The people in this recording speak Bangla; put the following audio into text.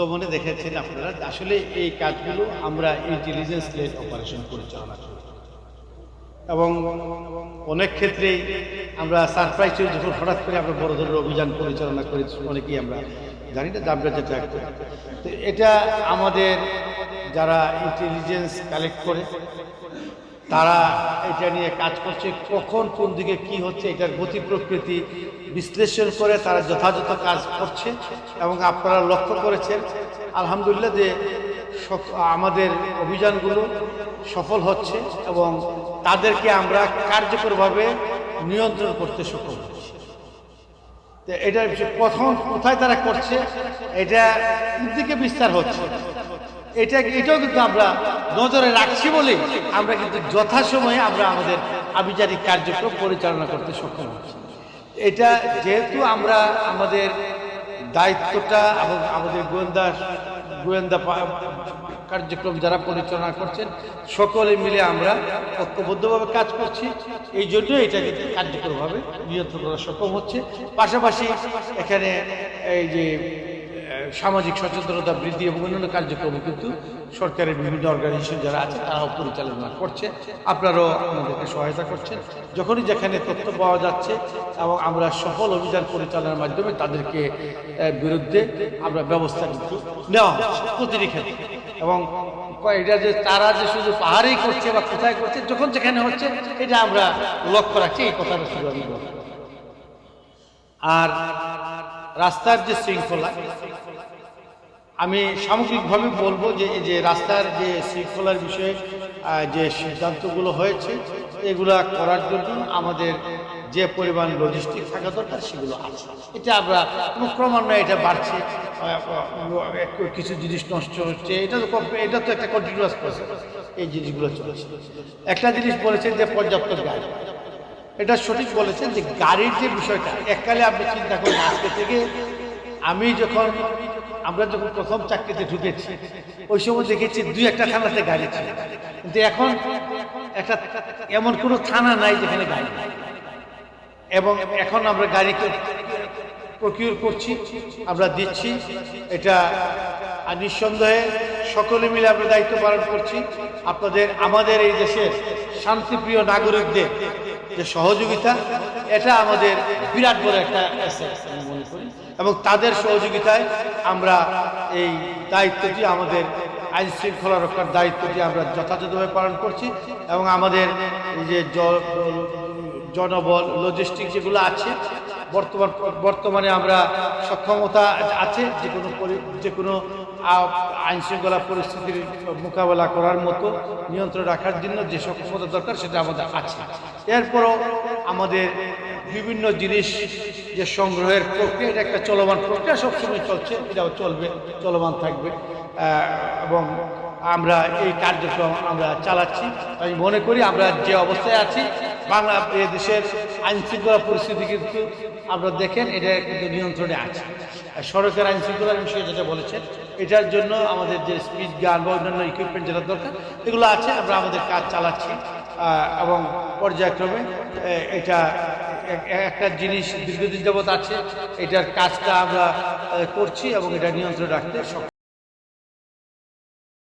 উদ্যমনে দেখেছেন আপনারা, আসলে এই কাজগুলো আমরা ইন্টেলিজেন্স লেড অপারেশন পরিচালনা করি। এবং অনেক ক্ষেত্রেই আমরা সারপ্রাইজ যখন হঠাৎ করে আমরা বড় ধরনের অভিযান পরিচালনা করি, অনেকেই আমরা জানি না আমরা যেটা করি তো এটা আমাদের যারা ইন্টেলিজেন্স কালেক্ট করে তারা এটা নিয়ে কাজ করছে, কখন কোন দিকে কি হচ্ছে, এটার গতি প্রকৃতি বিশ্লেষণ করে তারা যথাযথ কাজ করছে এবং আপনারা লক্ষ্য করেছেন। আলহামদুলিল্লাহ যে আমাদের অভিযানগুলো সফল হচ্ছে এবং তাদেরকে আমরা কার্যকরভাবে নিয়ন্ত্রণ করতে সক্ষম হচ্ছি। বিষয়ে প্রথম কোথায় তারা করছে, এটা দিকে বিস্তার হচ্ছে, এটা এটাও কিন্তু আমরা নজরে রাখছি বলে আমরা কিন্তু যথাসময়ে আমরা আমাদের আভিযানিক কার্যক্রম পরিচালনা করতে সক্ষম হচ্ছি। এটা যেহেতু আমরা আমাদের দায়িত্বটা এবং আমাদের গোয়েন্দা গোয়েন্দা কার্যক্রম যারা পরিচালনা করছেন, সকলে মিলে আমরা ঐক্যবদ্ধভাবে কাজ করছি। এই জন্য এটা কিন্তু কার্যকরভাবে নিয়ন্ত্রণ করা সক্ষম হচ্ছে। পাশাপাশি এখানে এই যে সামাজিক সচেতনতা বৃদ্ধি এবং অন্যান্য কার্যক্রম কিন্তু সরকারের বিভিন্ন অর্গানাইজেশন যারা আছে, তারাও পরিচালনা করছে। আপনারাও আমাদেরকে সহায়তা করছেন। যখনই যেখানে তথ্য পাওয়া যাচ্ছে এবং আমরা সফল অভিযান পরিচালনার মাধ্যমে তাদেরকে বিরুদ্ধে আমরা ব্যবস্থা কিন্তু নেওয়া প্রতিটি ক্ষেত্রে। এবং এটা যে তারা যে শুধু পাহাড়েই করছে বা কোথায় করছে, যখন যেখানে হচ্ছে, এটা আমরা লক্ষ্য রাখছি, এই কথাটা শুধু আমি আর রাস্তার যে শৃঙ্খলা, আমি সামগ্রিকভাবে বলব যে এই যে রাস্তার যে শৃঙ্খলার বিষয়ে যে সিদ্ধান্তগুলো হয়েছে, এগুলা করার জন্য আমাদের যে পরিমাণ লজিস্টিক থাকা দরকার, সেগুলো আছে। এটা আমরা কোনো ক্রমান্বয়ে এটা বাড়ছে কিছু জিনিস নষ্ট হচ্ছে, এটা তো এটা তো একটা কন্টিনিউয়াস প্রসেস এই জিনিসগুলো চলছে। একটা জিনিস বলেছেন যে পর্যাপ্ত গাড়ি। এটা সঠিক বলেছেন যে গাড়ির যে বিষয়টা, এককালে আপনি চিন্তা করেন, আজকে থেকে আমি যখন, আমরা যখন প্রথম চাকরিতে ঢুকেছি, ওই সময় দেখেছি দুই একটা থানাতে গাড়ি ছিল। কিন্তু এখন একটা, এমন কোনো থানা নাই যেখানে গাড়ি এবং এখন আমরা গাড়িকে প্রকিউর করছি, আমরা দিচ্ছি, এটা নিঃসন্দেহে সকলে মিলে আমরা দায়িত্ব পালন করছি। আপনাদের, আমাদের এই দেশের শান্তিপ্রিয় নাগরিকদের যে সহযোগিতা, এটা আমাদের বিরাট বড় একটা এবং তাদের সহযোগিতায় আমরা এই দায়িত্বটি, আমাদের আইন শৃঙ্খলা রক্ষার দায়িত্বটি আমরা যথাযথভাবে পালন করছি এবং আমাদের যে জনবল লজিস্টিক যেগুলো আছে বর্তমান বর্তমানে আমরা সক্ষমতা আছে যে কোনো যে কোনো আইন শৃঙ্খলা পরিস্থিতির মোকাবেলা করার মতো নিয়ন্ত্রণ রাখার জন্য যে সক্ষমতা দরকার সেটা আমাদের আছে। এরপরও আমাদের বিভিন্ন জিনিস যে সংগ্রহের প্রক্রিয়া, এটা একটা চলমান প্রক্রিয়া সবসময় চলছে, এটাও চলবে, চলমান থাকবে। এবং আমরা এই কার্যক্রম আমরা চালাচ্ছি। আমি মনে করি আমরা যে অবস্থায় আছি বাংলা দেশের আইনশৃঙ্খলা পরিস্থিতি কিন্তু আপনারা দেখেন, এটা কিন্তু নিয়ন্ত্রণে আছে। আর সড়কের আইন শৃঙ্খলার বিষয়ে যেটা বলেছেন, এটার জন্য আমাদের যে স্পিড গান বা অন্যান্য ইকুইপমেন্ট যেটা দরকার, এগুলো আছে, আমরা আমাদের কাজ চালাচ্ছি। এবং পর্যায়ক্রমে এটা একটা জিনিস দীর্ঘদিন যাবৎ আছে, এটার কাজটা আমরা করছি এবং এটা নিয়ন্ত্রণে রাখতে সক্ষম।